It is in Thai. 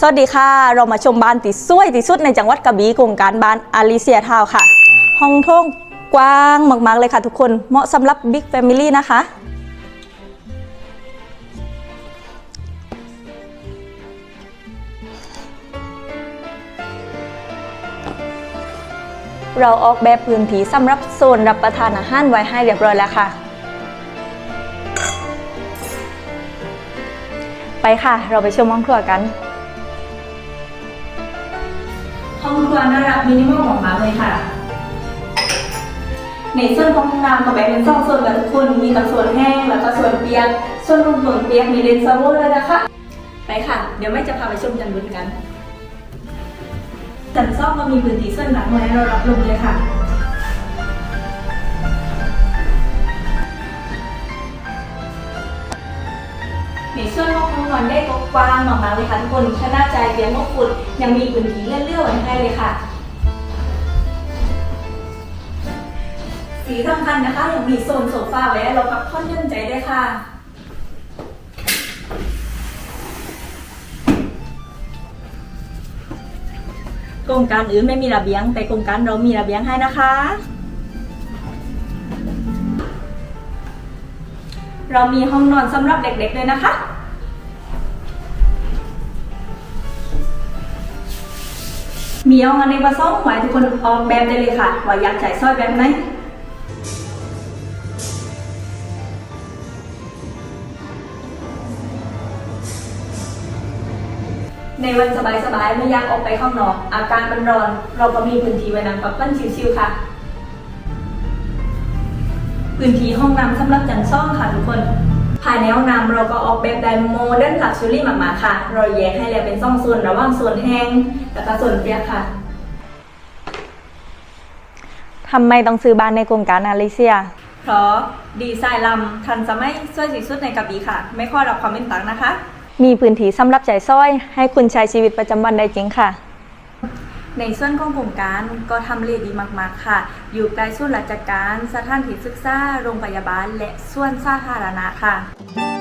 สวัสดีค่ะ เรามาชมบ้านติดสวยที่สุดในจังหวัดกระบี่โครงการบ้านอาริเซียทาวน์ค่ะ ห้องโถงกว้างมากๆเลยค่ะทุกคน เหมาะสำหรับบิ๊กแฟมิลี่นะคะ เราออกแบบพื้นที่สำหรับโซนรับประทานอาหารไว้ให้เรียบร้อยแล้วค่ะ ไปค่ะ เราไปชมห้องครัวกัน วน่ารักมินิมอลมากๆเลยค่ะ ในส่วนของห้องน้ำก็แบ่งเป็นสองส่วนกับทุกคน มีทั้งส่วนแห้งแล้วก็ส่วนเปียก ส่วนรูมส่วนเปียกมีเลนส์ซาโวเลยนะคะ ไปค่ะ เดี๋ยวไม่จะพาไปชมจันบนกันจันซ่อมก็มีพื้นที่ส่วนหลังไว้ให้เรารับลมเลยค่ะ นอนได้กว้างมากๆเลยค่ะทุกคนขนาดใจเตียงมกฟุดยังมีพื้นที่เลื่อนๆไว้ให้เลยค่ะ สีสำคัญนะคะยังมีโซนโซฟาไว้ให้เราพักผ่อนหย่อนใจได้ค่ะโครงการอื่นไม่มีระเบียง แต่โครงการเรามีระเบียงให้นะคะ เรามีห้องนอนสำหรับเด็กๆเลยนะคะ มีห้องอันในประซ่องไว้ทุกคนออกแบบได้เลยค่ะว่าอยากใส่สร้อยแบบไหนในวันสบายๆไม่อยากออกไปข้างนอก อากาศมันร้อน เราก็มีพื้นที่ไว้นั่งกับเปิ้ลชิวๆค่ะ พื้นที่ห้องน้ำสำหรับจันซ่องค่ะทุกคน ภายในห้องน้ำเราก็ออกแบบไดโมเดิร์นลักชัวรี่มากๆค่ะ เราแยกให้แล้วเป็นซ่องส่วนระหว่างส่วนแห้งและก็ส่วนเปียกค่ะทำไมต้องซื้อบ้านในโครงการอาริเซีย เพราะดีไซน์ลำทันสมัยสวยที่สุดในกระบี่ค่ะ ไม่ค่อยรับความเป็นต่างนะคะ มีพื้นที่สำหรับใจายซ้อย ให้คุณใช้ชีวิตประจำวันได้จริงค่ะ ในส่วนของโครงการก็ทำเลดีมาก ๆ ค่ะ อยู่ใกล้ส่วนราชการ สถานที่ศึกษา โรงพยาบาล และส่วนสาธารณะค่ะ